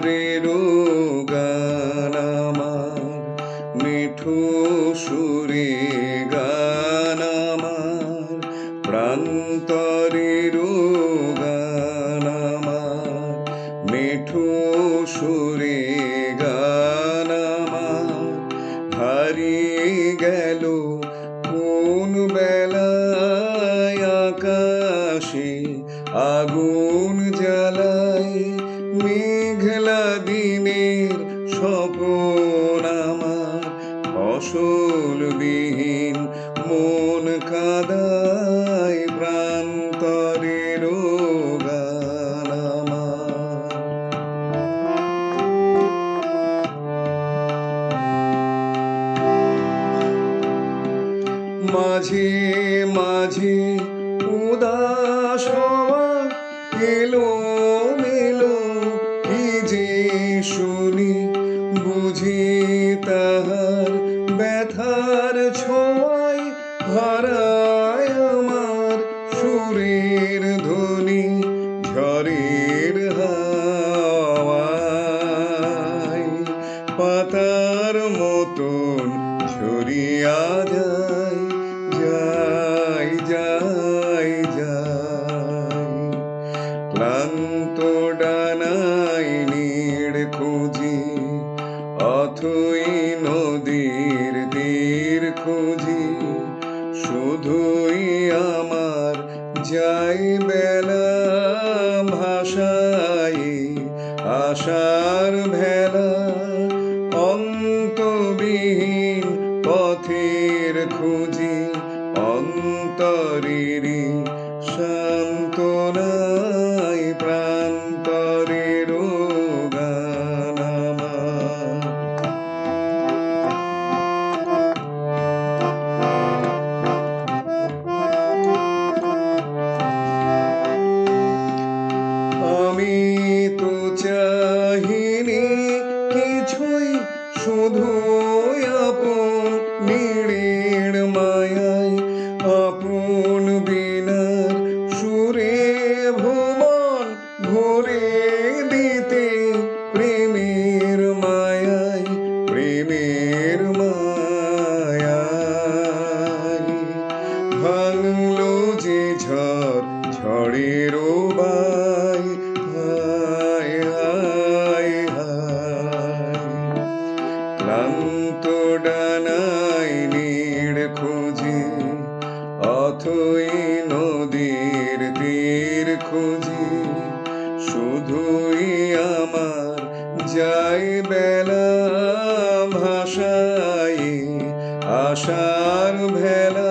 প্রান্তরের গান আমার মিঠু সুরে গান আমার প্রান্তরের গান আমার মিঠু সুরে গান আমার হারিয়ে গেল কোন বেলায় আকাশে, আগুন জ্বালায় মেঘলা আমার ফসলবিহীন। মন কাদায় প্রান্তরের গান আমার। মাঝে মাঝে উদাস হওয়া এলো তাহার ব্যথার ছোঁয়ায় হারায় আমার সুরের ধ্বনি ঝড়ের হাওয়ায়। পাতার মতন ছড়িয়া যায় অথই নদীর তীর খুঁজি, শুধুই আমার যাই বেলা ভাষাই আশার ভেলা অন্তবিহীন পথের খুঁজি অন্তরেরই শুধু আপন, নিড়ের মায়ায় আপন বিনার সুরে ভুবন ভরে দিতে প্রেমের মায়ায় প্রেমের মায়ায়। ভাঙলো যে ঝড়, ঝড়ের অথই নদীর তীর খুঁজি শুধুই আমার যাই বেলা ভাষাই আশার ভেলা।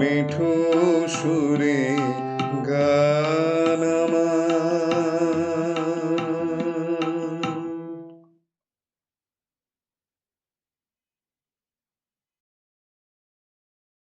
মিঠু সুরে গা